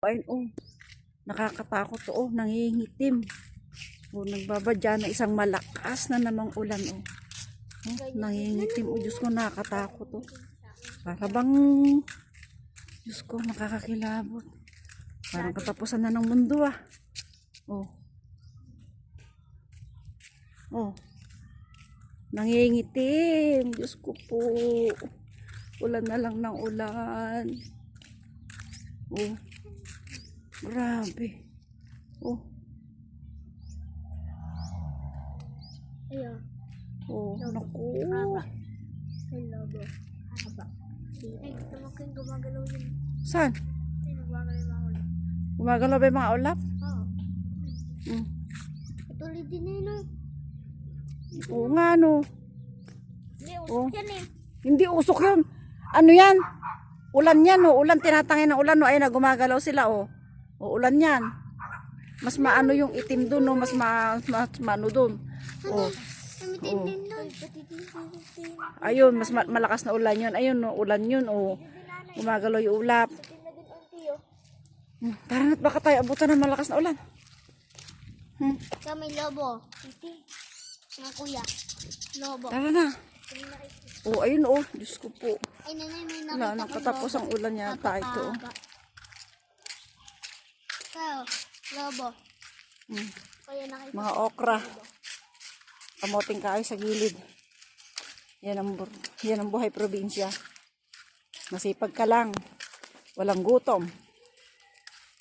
Ayun, oh. Nakakatakot oh. Nangingitim. Oh, nagbabadya na isang malakas na namang ulan, oh. Oh, nangingitim. Oh, Diyos ko, nakakatakot, oh. Para bang, Diyos ko, nakakakilabot. Parang katapusan na ng mundo, ah. Oh. Oh. Nangingitim. Diyos ko po. Ulan na lang ng ulan. Oh. Grabe. Oh. Ayun. Oh. Naku. Haba. Ay, lobo. Haba. Ay, tumaking gumagalaw yun. Saan? Ay, nagwagalaw yung mga. Gumagalaw ba yung mga ulap? Oo. Mm. Patuloy din na yun. ah. Oo nga, no. Hindi, Oh. usok yan eh. Hindi usok yun. Ano yan? Ulan yan, oh. Ulan, tinatangin ng ulan, no. Ayun na, gumagalaw sila, oh. O, ulan yan. Mas maano yung itim dun, no. Mas, ma, mas maano dun. Oh. Doon. Patitin-titin. Ayun, mas ma- malakas na ulan yun. Ayun, no. Ulan yun, oh. Gumagalaw yung ulap. Na. Hmm, Tara na't baka tayo abutan ng malakas na ulan. Hmm, Kami lobo. Mga kuya. Lobo. tara na. Oh, ayun, oh. Diyos ko po. Ay, nanay, may nakita Wala, nakatapos ang ulan yata ito. oh. Kaya, lobo. Hmm. Kaya nakita Mga okra. Kamoting kaay sa gilid. Yan ang, yan ang buhay probinsya. Masipag ka lang. Walang gutom.